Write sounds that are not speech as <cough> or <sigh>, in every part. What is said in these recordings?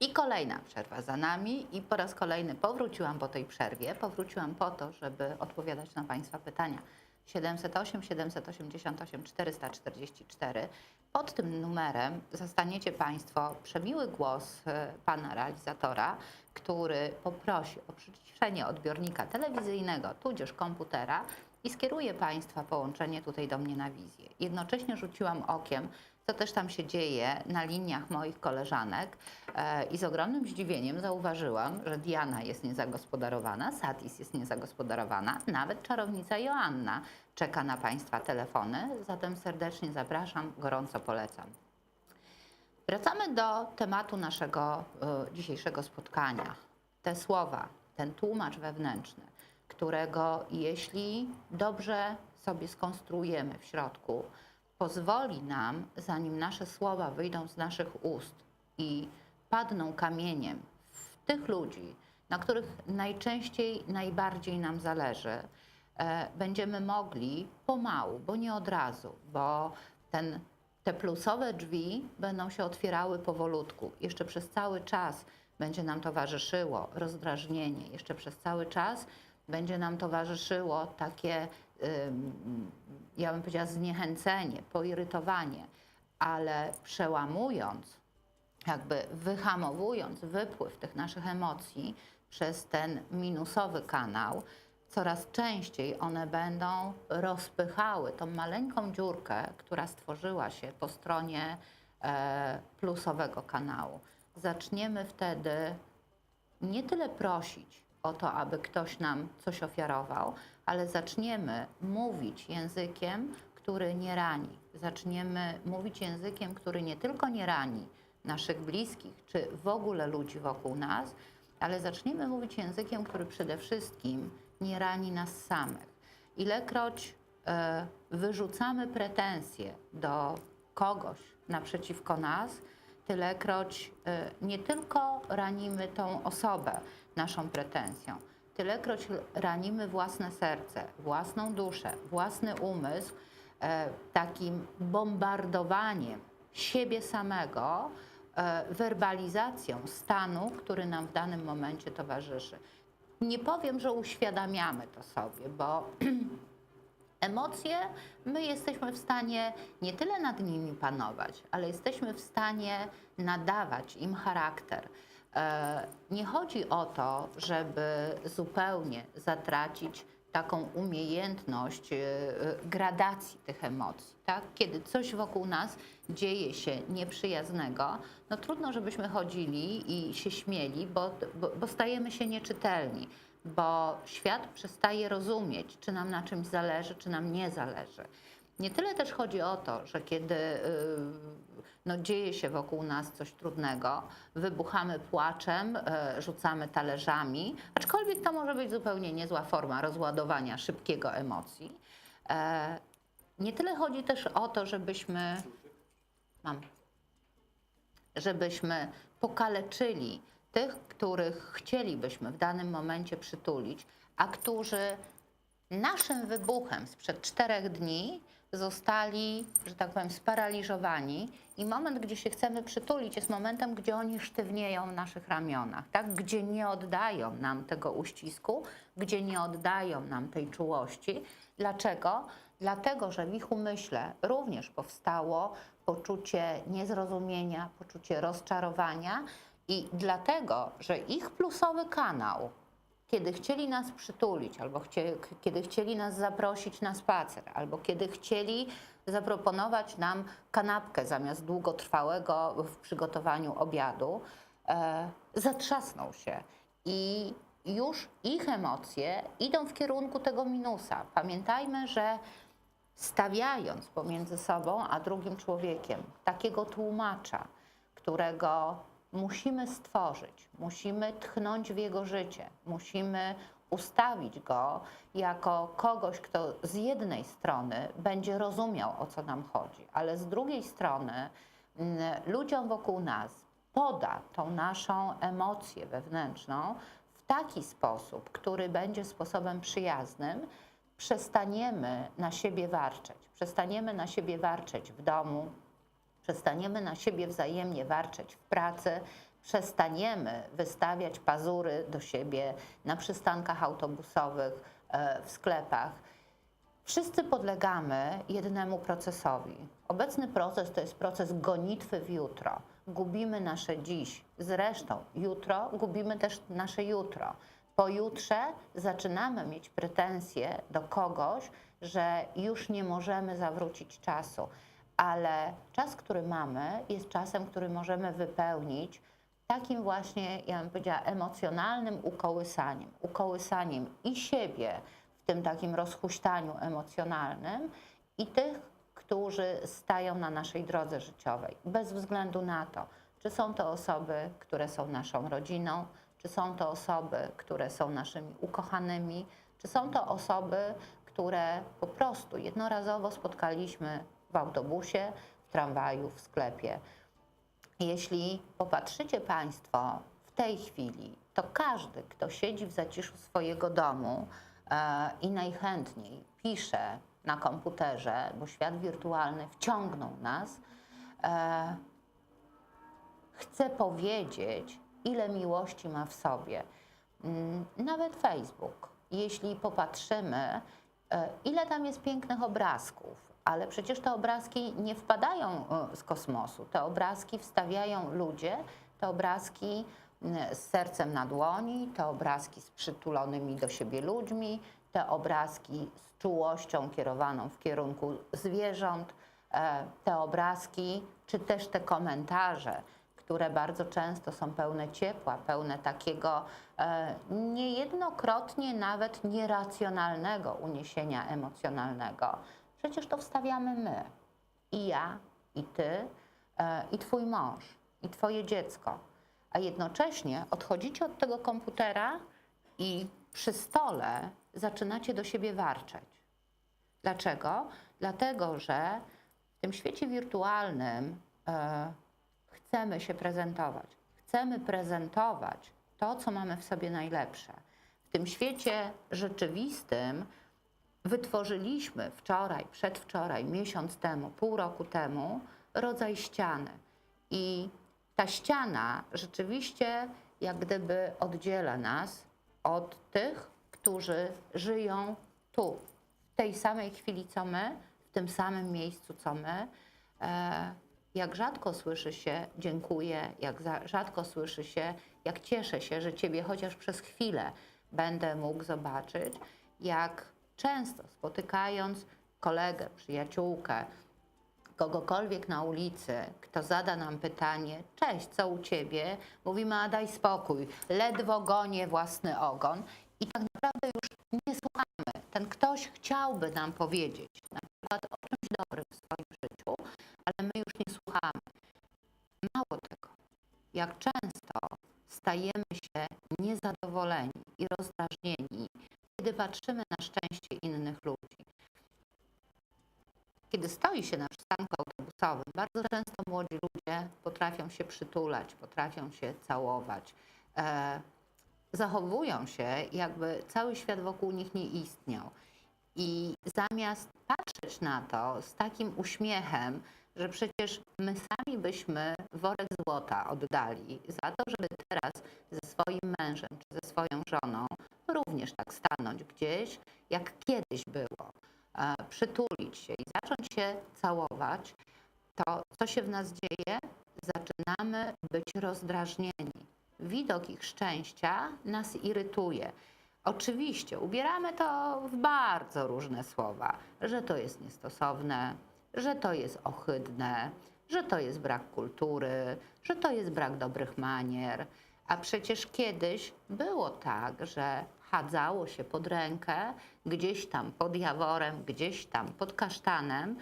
I kolejna przerwa za nami i po raz kolejny powróciłam po tej przerwie. Powróciłam po to, żeby odpowiadać na Państwa pytania. 708 788 444. Pod tym numerem zastaniecie Państwo przemiły głos e, pana realizatora, który poprosi o przyciszenie odbiornika telewizyjnego tudzież komputera i skieruje Państwa połączenie tutaj do mnie na wizję. Jednocześnie rzuciłam okiem, co też tam się dzieje na liniach moich koleżanek e, i z ogromnym zdziwieniem zauważyłam, że Diana jest niezagospodarowana, Satis jest niezagospodarowana, nawet czarownica Joanna czeka na Państwa telefony, zatem serdecznie zapraszam, gorąco polecam. Wracamy do tematu naszego e, dzisiejszego spotkania. Te słowa, ten tłumacz wewnętrzny, którego jeśli dobrze sobie skonstruujemy w środku, pozwoli nam, zanim nasze słowa wyjdą z naszych ust i padną kamieniem w tych ludzi, na których najczęściej, najbardziej nam zależy, e, będziemy mogli pomału, bo nie od razu, bo ten, te plusowe drzwi będą się otwierały powolutku. Jeszcze przez cały czas będzie nam towarzyszyło rozdrażnienie, jeszcze przez cały czas będzie nam towarzyszyło takie, ja bym powiedziała, zniechęcenie, poirytowanie, ale przełamując jakby wyhamowując wypływ tych naszych emocji przez ten minusowy kanał, coraz częściej one będą rozpychały tą maleńką dziurkę, która stworzyła się po stronie e, plusowego kanału. Zaczniemy wtedy nie tyle prosić o to, aby ktoś nam coś ofiarował, ale zaczniemy mówić językiem, który nie rani. Zaczniemy mówić językiem, który nie tylko nie rani naszych bliskich, czy w ogóle ludzi wokół nas, ale zaczniemy mówić językiem, który przede wszystkim nie rani nas samych. Ilekroć e, wyrzucamy pretensje do kogoś naprzeciwko nas, tylekroć e, nie tylko ranimy tą osobę naszą pretensją, tylekroć ranimy własne serce, własną duszę, własny umysł e, takim bombardowaniem siebie samego, e, werbalizacją stanu, który nam w danym momencie towarzyszy. Nie powiem, że uświadamiamy to sobie, bo <clears throat> Emocje, my jesteśmy w stanie nie tyle nad nimi panować, ale jesteśmy w stanie nadawać im charakter. E, Nie chodzi o to, żeby zupełnie zatracić taką umiejętność e, gradacji tych emocji. Tak? Kiedy coś wokół nas dzieje się nieprzyjaznego, no trudno, żebyśmy chodzili i się śmieli, bo, bo, bo stajemy się nieczytelni bo świat przestaje rozumieć, czy nam na czymś zależy, czy nam nie zależy. Nie tyle też chodzi o to, że kiedy yy, no, dzieje się wokół nas coś trudnego, wybuchamy płaczem, yy, rzucamy talerzami, aczkolwiek to może być zupełnie niezła forma rozładowania szybkiego emocji. E, Nie tyle chodzi też o to, żebyśmy. Mam żebyśmy pokaleczyli tych, których chcielibyśmy w danym momencie przytulić, a którzy naszym wybuchem sprzed czterech dni zostali, że tak powiem, sparaliżowani i moment, gdzie się chcemy przytulić, jest momentem, gdzie oni sztywnieją w naszych ramionach, tak? gdzie nie oddają nam tego uścisku, gdzie nie oddają nam tej czułości. Dlaczego? Dlatego, że w ich umyśle również powstało poczucie niezrozumienia, poczucie rozczarowania i dlatego, że ich plusowy kanał, kiedy chcieli nas przytulić, albo chcie, kiedy chcieli nas zaprosić na spacer, albo kiedy chcieli zaproponować nam kanapkę zamiast długotrwałego w przygotowaniu obiadu, e, zatrzasnął się. I już ich emocje idą w kierunku tego minusa. Pamiętajmy, że stawiając pomiędzy sobą a drugim człowiekiem takiego tłumacza, którego musimy stworzyć, musimy tchnąć w jego życie, musimy ustawić go jako kogoś, kto z jednej strony będzie rozumiał, o co nam chodzi, ale z drugiej strony mm, ludziom wokół nas poda tą naszą emocję wewnętrzną w taki sposób, który będzie sposobem przyjaznym, przestaniemy na siebie warczeć. Przestaniemy na siebie warczeć w domu, przestaniemy na siebie wzajemnie warczeć w pracy, przestaniemy wystawiać pazury do siebie na przystankach autobusowych, e, w sklepach, Wszyscy podlegamy jednemu procesowi. Obecny proces to jest proces gonitwy w jutro. Gubimy nasze dziś. Zresztą jutro gubimy też nasze jutro. Pojutrze zaczynamy mieć pretensje do kogoś, że już nie możemy zawrócić czasu. Ale czas, który mamy, jest czasem, który możemy wypełnić takim właśnie, ja bym powiedziała, emocjonalnym ukołysaniem. Ukołysaniem i siebie, w tym takim rozhuśtaniu emocjonalnym i tych, którzy stają na naszej drodze życiowej, bez względu na to, czy są to osoby, które są naszą rodziną, czy są to osoby, które są naszymi ukochanymi, czy są to osoby, które po prostu jednorazowo spotkaliśmy w autobusie, w tramwaju, w sklepie. Jeśli popatrzycie Państwo w tej chwili, to każdy, kto siedzi w zaciszu swojego domu e, i najchętniej pisze na komputerze, bo świat wirtualny wciągnął nas, e, chce powiedzieć, ile miłości ma w sobie. Mm, Nawet Facebook. Jeśli popatrzymy, e, ile tam jest pięknych obrazków, ale przecież te obrazki nie wpadają e, z kosmosu. Te obrazki wstawiają ludzie, te obrazki z sercem na dłoni, te obrazki z przytulonymi do siebie ludźmi, te obrazki z czułością kierowaną w kierunku zwierząt, e, te obrazki, czy też te komentarze, które bardzo często są pełne ciepła, pełne takiego e, niejednokrotnie nawet nieracjonalnego uniesienia emocjonalnego. Przecież to wstawiamy my. I ja, i ty, e, i twój mąż, i twoje dziecko. A jednocześnie odchodzicie od tego komputera i przy stole zaczynacie do siebie warczeć. Dlaczego? Dlatego, że w tym świecie wirtualnym e, chcemy się prezentować. Chcemy prezentować to, co mamy w sobie najlepsze. W tym świecie rzeczywistym wytworzyliśmy wczoraj, przedwczoraj, miesiąc temu, pół roku temu rodzaj ściany. I ta ściana rzeczywiście jak gdyby oddziela nas od tych, którzy żyją tu, w tej samej chwili co my, w tym samym miejscu co my. E, jak rzadko słyszy się dziękuję, jak za, rzadko słyszy się, jak cieszę się, że Ciebie chociaż przez chwilę będę mógł zobaczyć, jak często spotykając kolegę, przyjaciółkę, kogokolwiek na ulicy, kto zada nam pytanie, cześć, co u ciebie? Mówimy, a daj spokój, ledwo gonię własny ogon i tak naprawdę już nie słuchamy. Ten ktoś chciałby nam powiedzieć na przykład o czymś dobrym w swoim życiu, ale my już nie słuchamy. Mało tego, jak często stajemy się niezadowoleni i rozdrażnieni, kiedy patrzymy na szczęście innych ludzi. Kiedy stoi się na przystanku autobusowym, bardzo często młodzi ludzie się przytulać, potrafią się całować. E, zachowują się, jakby cały świat wokół nich nie istniał. I zamiast patrzeć na to z takim uśmiechem, że przecież my sami byśmy worek złota oddali za to, żeby teraz ze swoim mężem czy ze swoją żoną również tak stanąć gdzieś, jak kiedyś było, e, przytulić się i zacząć się całować, to co się w nas dzieje? Zaczynamy być rozdrażnieni. Widok ich szczęścia nas irytuje. Oczywiście ubieramy to w bardzo różne słowa, że to jest niestosowne, że to jest ohydne, że to jest brak kultury, że to jest brak dobrych manier. A przecież kiedyś było tak, że chadzało się pod rękę, gdzieś tam pod jaworem, gdzieś tam pod kasztanem,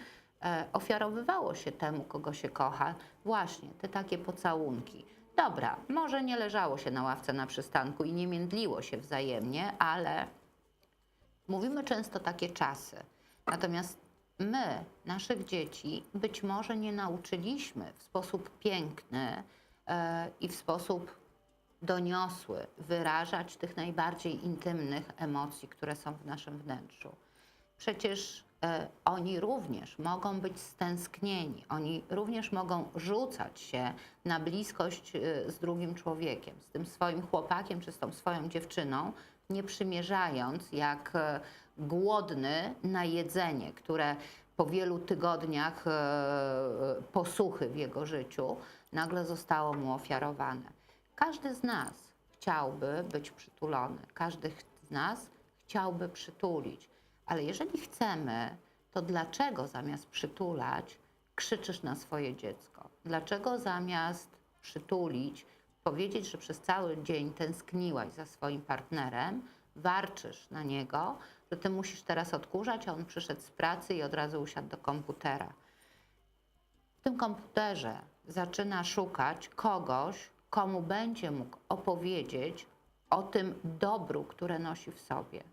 ofiarowywało się temu, kogo się kocha, właśnie te takie pocałunki. Dobra, może nie leżało się na ławce na przystanku i nie międliło się wzajemnie, ale mówimy często takie czasy. Natomiast my, naszych dzieci, być może nie nauczyliśmy w sposób piękny e, i w sposób doniosły wyrażać tych najbardziej intymnych emocji, które są w naszym wnętrzu. Przecież e, oni również mogą być stęsknieni, oni również mogą rzucać się na bliskość e, z drugim człowiekiem, z tym swoim chłopakiem czy z tą swoją dziewczyną, nie przymierzając jak e, głodny na jedzenie, które po wielu tygodniach e, posuchy w jego życiu nagle zostało mu ofiarowane. Każdy z nas chciałby być przytulony, każdy z nas chciałby przytulić, ale jeżeli chcemy, to dlaczego zamiast przytulać krzyczysz na swoje dziecko? Dlaczego zamiast przytulić, powiedzieć, że przez cały dzień tęskniłaś za swoim partnerem, warczysz na niego, że ty musisz teraz odkurzać, a on przyszedł z pracy i od razu usiadł do komputera. W tym komputerze zaczyna szukać kogoś, komu będzie mógł opowiedzieć o tym dobru, które nosi w sobie,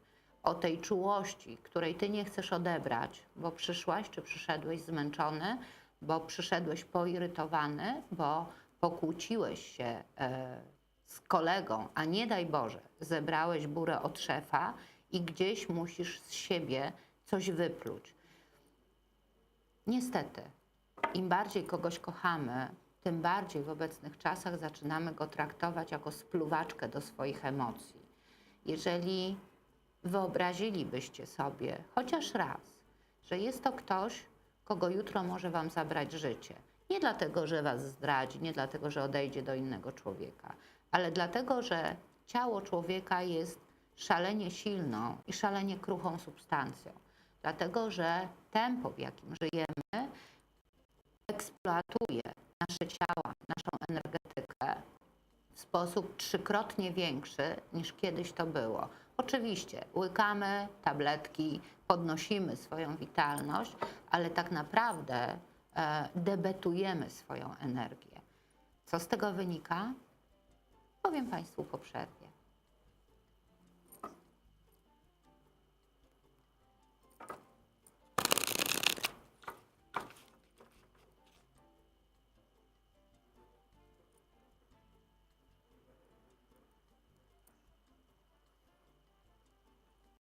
o tej czułości, której ty nie chcesz odebrać, bo przyszłaś czy przyszedłeś zmęczony, bo przyszedłeś poirytowany, bo pokłóciłeś się e, z kolegą, a nie daj Boże, zebrałeś burę od szefa i gdzieś musisz z siebie coś wypluć. Niestety, im bardziej kogoś kochamy, tym bardziej w obecnych czasach zaczynamy go traktować jako spluwaczkę do swoich emocji. Jeżeli wyobrazilibyście sobie chociaż raz, że jest to ktoś, kogo jutro może wam zabrać życie. Nie dlatego, że was zdradzi, nie dlatego, że odejdzie do innego człowieka, ale dlatego, że ciało człowieka jest szalenie silną i szalenie kruchą substancją. Dlatego, że tempo, w jakim żyjemy, eksploatuje nasze ciała, naszą energetykę w sposób trzykrotnie większy niż kiedyś to było. Oczywiście łykamy tabletki, podnosimy swoją witalność, ale tak naprawdę e, debetujemy swoją energię. Co z tego wynika? Powiem Państwu po przerwie.